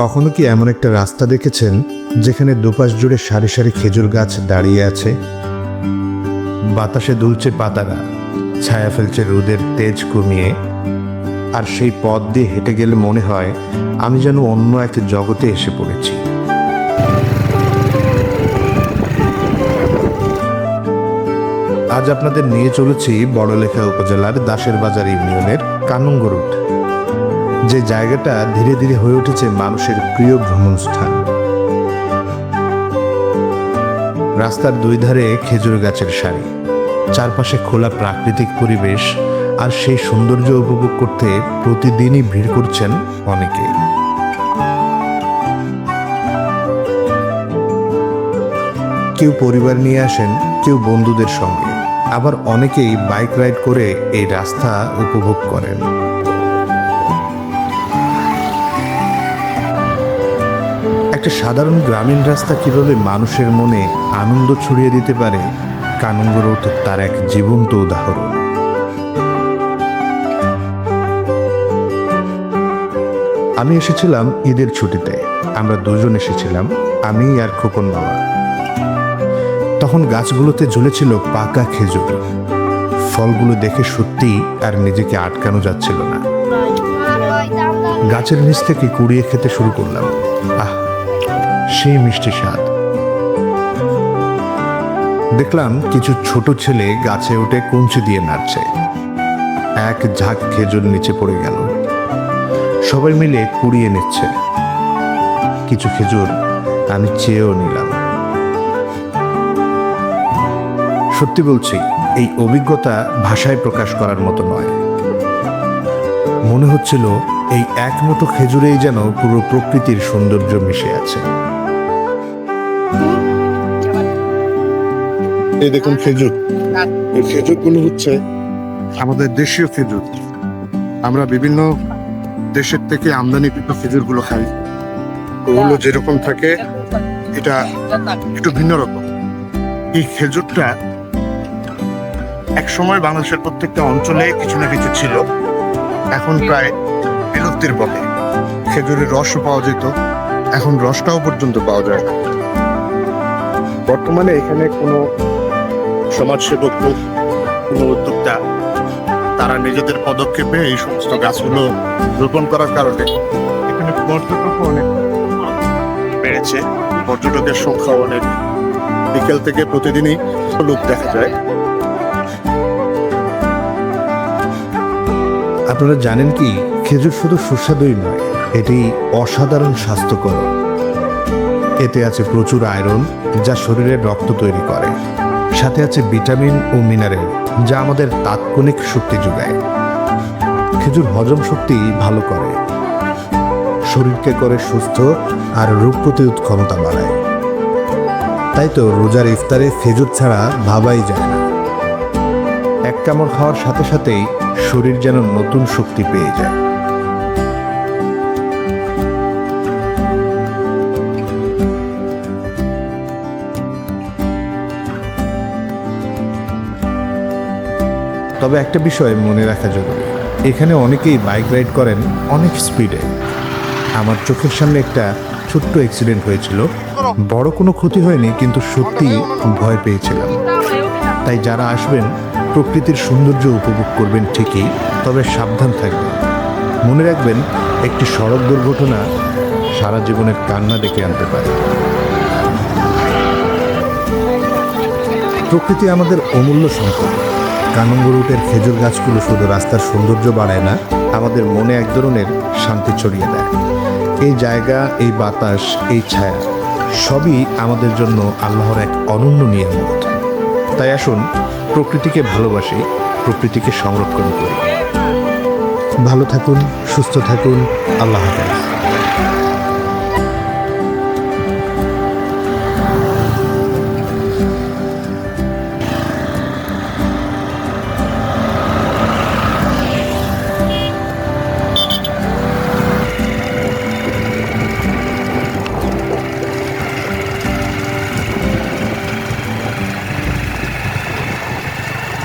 কখনো কি এমন একটা রাস্তা দেখেছেন যেখানে দুপাশ জুড়ে সারি সারি খেজুর গাছ দাঁড়িয়ে আছে? বাতাসে দুলছে পাতারা, ছায়া ফেলছে রোদের তেজ কমিয়ে। আর সেই পথ দিয়ে হেঁটে গেলে মনে হয় আমি যেন অন্য এক জগতে এসে পড়েছি। আজ আপনাদের নিয়ে চলেছি বড়লেখা উপজেলার দাসের বাজার ইউনিয়নের কানুঙ্গ রুট। যে জায়গাটা ধীরে ধীরে হয়ে উঠেছে মানুষের প্রিয় ভ্রমণ স্থান রাস্তার দুই ধারে খেজুর গাছের সারি, চারপাশে খোলা প্রাকৃতিক পরিবেশ আর সেই সৌন্দর্য উপভোগ করতে প্রতিদিনই ভিড় করছেন অনেকে। কেউ পরিবার নিয়ে আসেন, কেউ বন্ধুদের সঙ্গে। আবার অনেকেই বাইক রাইড করে এই রাস্তা উপভোগ করেন। একটা সাধারণ গ্রামীণ রাস্তা কীভাবে মানুষের মনে আনন্দ ছড়িয়ে দিতে পারে কানুঙ্গ রোড তার এক জীবন্ত উদাহরণ। আমি এসেছিলাম ঈদের ছুটিতে, আমরা দুজন এসেছিলাম, আমি আর খোকন বাবা তখন গাছগুলোতে ঝুলেছিল পাকা খেজুর। ফলগুলো দেখে সত্যি আর নিজেকে আটকানো যাচ্ছিল না। গাছের নিচ থেকে কুড়িয়ে খেতে শুরু করলাম। আহ! সেই মিষ্টি স্বাদ। দেখলাম কিছু ছোট ছেলে গাছে উঠে কঞ্চি দিয়ে নাড়ছে। এক ঝাঁক খেজুর নিচে পড়ে গেল। সবাই মিলে কুড়িয়ে নিচ্ছে। কিছু খেজুর আমি চেয়েও নিলাম। সত্যি বলছি, এই অভিজ্ঞতা ভাষায় প্রকাশ করার মতো নয়। মনে হচ্ছিল এই এক মুঠো খেজুরেই যেন পুরো প্রকৃতির সৌন্দর্য মিশে আছে। এই দেখুন খেজুর। এই খেজুরগুলো হচ্ছে আমাদের দেশীয় খেজুর। আমরা বিভিন্ন দেশের থেকে আমদানিকৃত খেজুরগুলো খাই। ওগুলো যেরকম থাকে এটা একটু ভিন্ন রকম। এই খেজুরটা এক সময় বাংলাদেশের প্রত্যেকটা অঞ্চলে কিছু না কিছু ছিল। এখন প্রায় বিলুপ্তির পথে। খেজুরের রসও পাওয়া যেত। এখন রসটাও পর্যন্ত পাওয়া যায় না। বর্তমানে এখানে কোনো সমাজসেবক উদ্যোক্তা, তারা নিজেদের পদক্ষেপে এই সমস্ত গাছগুলো রোপণ করার কারণে এখানে পর্যটক অনেক বেড়েছে। পর্যটকের সংখ্যা অনেক। বিকেল থেকে প্রতিদিনই লোক দেখা যায়। আপনারা জানেন কি, খেজুর শুধু সুস্বাদুই নয়, এটি অসাধারণ স্বাস্থ্যকর। এতে আছে প্রচুর আয়রন, যা শরীরের রক্ত তৈরি করে। সাথে আছে ভিটামিন ও মিনারেল, যা আমাদের তাৎক্ষণিক শক্তি যোগায়। খেজুর হজম শক্তি ভালো করে। শরীরকে করে সুস্থ আর রোগ প্রতিরোধ ক্ষমতা বাড়ায়। তাই তো রোজার ইফতারে খেজুর ছাড়া ভাবাই যায় না। এক কামড় খাওয়ার সাথে সাথেই শরীর যেন নতুন শক্তি পেয়ে যায়। তবে একটা বিষয় মনে রাখা জরুরি। এখানে অনেকেই বাইক রাইড করেন অনেক স্পিডে। আমার চোখের সামনে একটা ছোট্ট অ্যাক্সিডেন্ট হয়েছিল। বড় কোনো ক্ষতি হয়নি, কিন্তু সত্যি ভয় পেয়েছিলাম। তাই যারা আসবেন, প্রকৃতির সৌন্দর্য উপভোগ করবেন ঠিকই, তবে সাবধান থাকবেন। মনে রাখবেন, একটি সড়ক দুর্ঘটনা সারা জীবনের কান্না ডেকে আনতে পারে। প্রকৃতি আমাদের অমূল্য সম্পদ। কানঙ্গ রুটের খেজুর গাছগুলো শুধু রাস্তার সৌন্দর্য বাড়ায় না, আমাদের মনে এক ধরনের শান্তি ছড়িয়ে দেয়। এই জায়গা, এই বাতাস, এই ছায়া, সবই আমাদের জন্য আল্লাহর এক অনন্য নিয়ামত। তাই আসুন, প্রকৃতিকে ভালোবাসি, প্রকৃতিকে সংরক্ষণ করি। ভালো থাকুন, সুস্থ থাকুন, আল্লাহ হাফেজ।